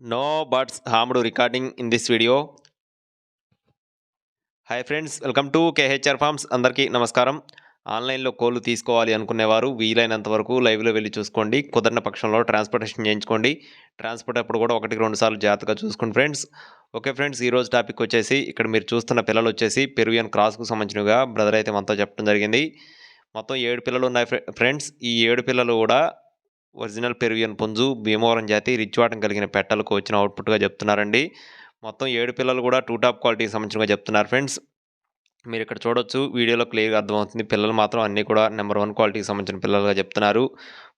No birds harmed recording in this video hi friends welcome to KHR farms అందరికీ నమస్కారం ఆన్లైన్లో కోళ్ళు తీసుకోవాలి అనుకునేవారు వీలైనంత వరకు లైవ్లో వెళ్ళి చూసుకోండి కుదరిన పక్షంలో ట్రాన్స్పోర్టేషన్ చేయించుకోండి ట్రాన్స్పోర్ట్ అప్పుడు కూడా ఒకటికి రెండు సార్లు జాగ్రత్తగా చూసుకోండి ఫ్రెండ్స్ ఓకే ఫ్రెండ్స్ ఈరోజు టాపిక్ వచ్చేసి ఇక్కడ మీరు చూస్తున్న పిల్లలు వచ్చేసి పెరువియన్ క్రాస్కు సంబంధించినగా బ్రదర్ అయితే మనతో చెప్పడం జరిగింది మొత్తం ఏడు పిల్లలు ఉన్నాయి ఫ్రెండ్స్ ఈ ఏడు పిల్లలు కూడా ఒరిజినల్ పెరువియన్ పుంజు భీమవరం జాతి రిచ్వాటం కలిగిన పెట్టలకు వచ్చిన అవుట్పుట్గా చెప్తున్నారండి. మొత్తం ఏడు పిల్లలు కూడా టూ టాప్ క్వాలిటీకి సంబంధించినగా చెప్తున్నారు ఫ్రెండ్స్. మీరు ఇక్కడ చూడొచ్చు వీడియోలో క్లియర్గా అర్థమవుతుంది. పిల్లలు మాత్రం అన్నీ కూడా నెంబర్ వన్ క్వాలిటీకి సంబంధించిన పిల్లలుగా చెప్తున్నారు.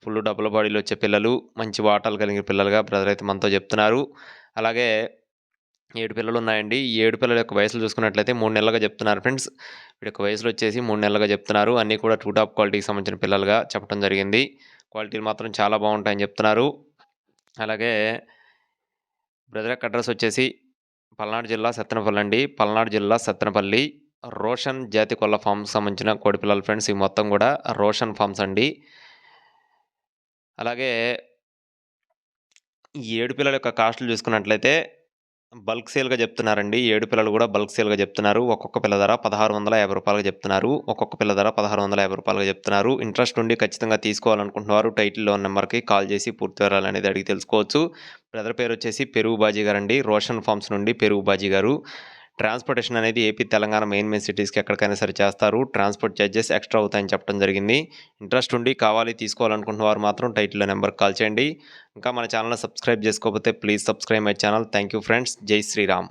ఫుల్ డబుల్ బాడీలో వచ్చే పిల్లలు మంచి వాటాలు కలిగిన పిల్లలుగా బ్రదర్ అయితే మనతో చెప్తున్నారు. అలాగే ఏడు పిల్లలు ఉన్నాయండి. ఈ ఏడు పిల్లల యొక్క వయసులు చూసుకున్నట్లయితే మూడు నెలలుగా చెప్తున్నారు ఫ్రెండ్స్. వీడి యొక్క వయసులు వచ్చేసి మూడు నెలలుగా చెప్తున్నారు. అన్నీ కూడా టూ టాప్ క్వాలిటీకి సంబంధించిన పిల్లలుగా చెప్పడం జరిగింది. క్వాలిటీలు మాత్రం చాలా బాగుంటాయని చెప్తున్నారు. అలాగే బ్రదర్ యొక్క అడ్రస్ వచ్చేసి పల్నాడు జిల్లా సత్తెనపల్లి అండి. పల్నాడు జిల్లా సత్తెనపల్లి. రోషన్ జాతి కొల్ల ఫామ్స్ సంబంధించిన కోడిపిల్లల ఫ్రెండ్స్ ఈ మొత్తం కూడా రోషన్ ఫామ్స్ అండి. అలాగే ఈ ఏడు పిల్లల యొక్క కాస్టులు చూసుకున్నట్లయితే బల్క్ సేల్గా చెప్తున్నారండి. ఏడు పిల్లలు కూడా బల్క్ సేల్గా చెప్తున్నారు. ఒక్కొక్క పిల్ల ధర పదహారు వందల యాభై రూపాయలుగా చెప్తున్నారు. ఒక్కొక్క పిల్ల ధర పదహారు వందల యాభై రూపాయలుగా చెప్తున్నారు. ఇంట్రెస్ట్ ఉండి ఖచ్చితంగా తీసుకోవాలనుకుంటున్నారు. టైటిల్లో లోన్ నెంబర్కి కాల్ చేసి పూర్తి వివరాలు అనేది అడిగి తెలుసుకోవచ్చు. బ్రదర్ పేరు వచ్చేసి పెరుగు బాజీ గారు అండి రోషన్ ఫార్మ్స్ నుండి పెరుగు బాజీ గారు. ట్రాన్స్పోర్టేషన్ అనేది ఏపీ తెలంగాణ మెయిన్ మెయిన్ సిటీస్కి ఎక్కడికైనా సరే చేస్తారు. ట్రాన్స్పోర్ట్ ఛార్జెస్ ఎక్స్ట్రా అవుతాయని చెప్పడం జరిగింది. ఇంట్రెస్ట్ ఉండి కావాలి తీసుకోవాలనుకుంటున్న వారు మాత్రం టైటిల్లో నెంబర్కి కాల్ చేయండి. ఇంకా మన ఛానల్ సబ్స్క్రైబ్ చేసుకోకపోతే please subscribe my channel. Thank you friends. జై శ్రీరామ్.